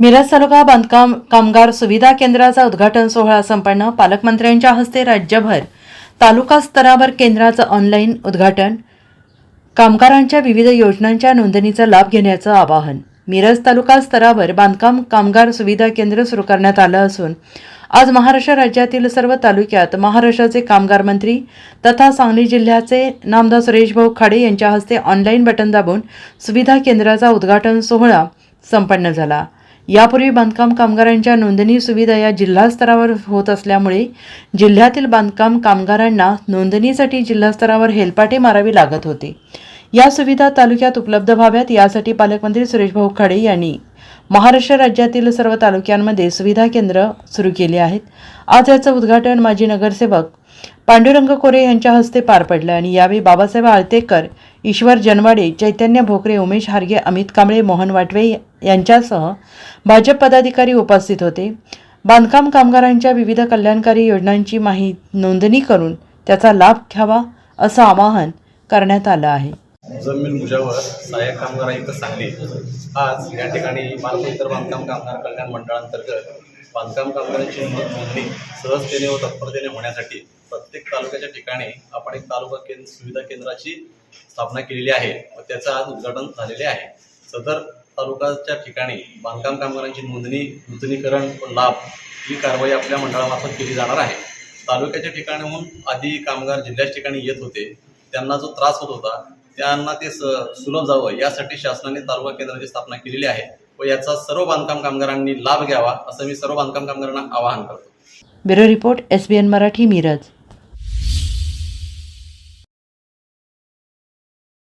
मिरज तालुका बांधकाम कामगार सुविधा केंद्राचा उद्घाटन सोहळा संपन्न. पालकमंत्र्यांच्या हस्ते राज्यभर तालुका स्तरावर केंद्राचं ऑनलाईन उद्घाटन. कामगारांच्या विविध योजनांच्या नोंदणीचा लाभ घेण्याचं आवाहन. मिरज तालुका स्तरावर बांधकाम कामगार सुविधा केंद्र सुरू करण्यात आलं असून आज महाराष्ट्र राज्यातील सर्व तालुक्यात महाराष्ट्राचे कामगार मंत्री तथा सांगली जिल्ह्याचे नामदार सुरेशभाऊ खाडे यांच्या हस्ते ऑनलाईन बटन दाबून सुविधा केंद्राचा उद्घाटन सोहळा संपन्न झाला. यापूर्वी बांधकाम कामगारांच्या नोंदणी सुविधा या जिल्हा स्तरावर होत असल्यामुळे जिल्ह्यातील बांधकाम कामगारांना नोंदणीसाठी जिल्हास्तरावर हेलपाटे मारावी लागत होते. या सुविधा तालुक्यात उपलब्ध व्हाव्यात यासाठी पालकमंत्री सुरेशभाऊ खाडे यांनी महाराष्ट्र राज्यातील सर्व तालुक्यांमध्ये सुविधा केंद्र सुरू केली आहेत. आज याचं उद्घाटन माजी नगरसेवक पांडुरंग कोरे यांच्या हस्ते पार पडलं आणि यावेळी बाबासाहेब आळतेकर ईश्वर जनवाडे चैतन्य भोकरे उमेश हार्गे अमित कांबळे मोहन वाटवे यांच्यासह भाजप पदाधिकारी उपस्थित होते. बांधकाम कामगारांच्या विविध कल्याणकारी योजनांची माही नोंदणी करून त्याचा लाभ घ्यावा असं आवाहन करण्यात आलं आहे. जमीन मुजावर सहाय्यक कामगार आयुक्त सांगली आज या ठिकाणी महाराष्ट्र बांधकाम कामगार कल्याण मंडळांतर्गत बांधकाम कामगारांची नोंदणी सहजतेने व तत्परतेने होण्यासाठी प्रत्येक तालुक्याच्या ठिकाणी आपण एक तालुका केंद्र सुविधा केंद्राची स्थापना केलेली आहे. व त्याचं आज उद्घाटन झालेले आहे. सदर तालुकाच्या ठिकाणी बांधकाम कामगारांची नोंदणी नूतनीकरण व लाभ ही कारवाई आपल्या मंडळामार्फत केली जाणार आहे. तालुक्याच्या ठिकाणाहून आधी कामगार जिल्ह्याच्या ठिकाणी येत होते. त्यांना जो त्रास होत होता त्यांना ते स सुलभ जावं यासाठी शासनाने तालुका केंद्राची स्थापना केलेली आहे व याचा सर्व बांधकाम कामगारांनी लाभ घ्यावा असं मी सर्व बांधकाम कामगारांना आवाहन करतो. Bureau report S B N Marathi Miraj.